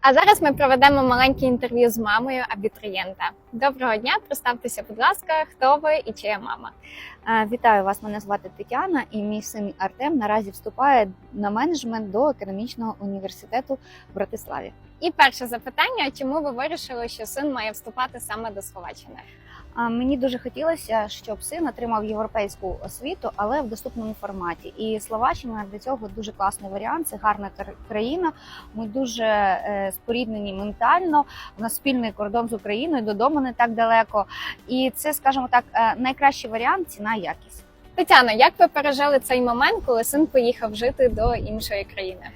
А зараз ми проведемо маленьке інтерв'ю з мамою абітурієнта. Доброго дня, представтеся, будь ласка, хто ви і чия мама. Вітаю вас. Мене звати Тетяна, і мій син Артем наразі вступає на менеджмент до економічного університету в Братиславі. І перше запитання: чому ви вирішили, що син має вступати саме до Словаччини? Мені дуже хотілося, щоб син отримав європейську освіту, але в доступному форматі. І Словаччина для цього дуже класний варіант. Це гарна країна. Ми дуже е, споріднені ментально. У нас спільний кордон з Україною, додому не так далеко. І це, скажімо так, е, найкращий варіант ціна якість. Тетяна, як ви пережили цей момент, коли син поїхав жити до іншої країни?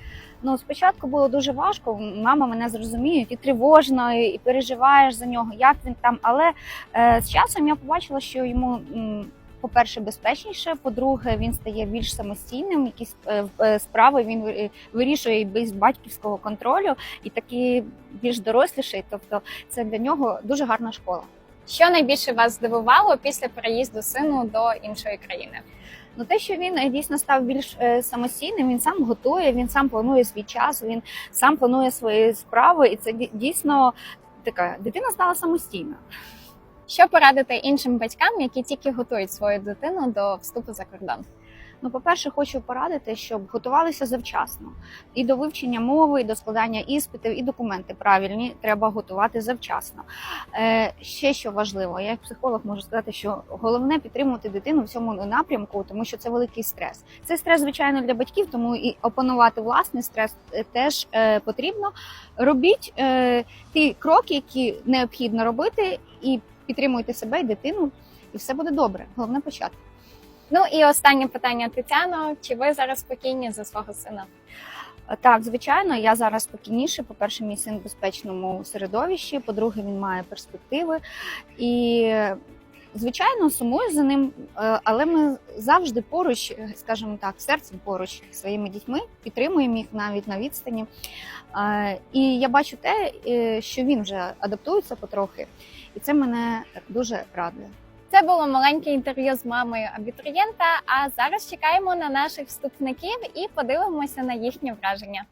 Ну, спочатку було дуже важко. Мама мене зрозуміє, і тривожно, і переживаєш за нього, як він там. Але е, з часом я побачила, що йому. м, По-перше, безпечніше, по-друге, він стає більш самостійним. Якісь е, е, справи він вирішує без батьківського контролю, і такий більш доросліший. Тобто, це для нього дуже гарна школа. Що найбільше вас здивувало після переїзду сину до іншої країни? Ну, те, що він е, дійсно став більш е, самостійним, він сам готує, він сам планує свій час, він сам планує свої справи, і це дійсно така дитина стала самостійна. Що порадити іншим батькам, які тільки готують свою дитину до вступу за кордон? Ну, по-перше, хочу порадити, щоб готувалися завчасно. І до вивчення мови, і до складання іспитів, і документи правильні треба готувати завчасно. Е, ще що важливо, я як психолог можу сказати, що головне підтримувати дитину в цьому напрямку, тому що це великий стрес. Це стрес, звичайно, для батьків, тому і опанувати власний стрес теж е, потрібно. Робіть е, ті кроки, які необхідно робити, і підтримуйте себе і дитину, і все буде добре. Головне почати. Ну і останнє питання, Тетяно: чи ви зараз спокійні за свого сина? Так, звичайно, я зараз спокійніше. По-перше, мій син в безпечному середовищі. По-друге, він має перспективи. І, звичайно, сумую за ним, е, але ми завжди поруч, скажімо так, серцем поруч своїми дітьми, підтримуємо їх навіть на відстані. Е, І я бачу те, е, що він вже адаптується потрохи, і це мене дуже радує. Це було маленьке інтерв'ю з мамою абітурієнта. А зараз чекаємо на наших вступників і подивимося на їхні враження.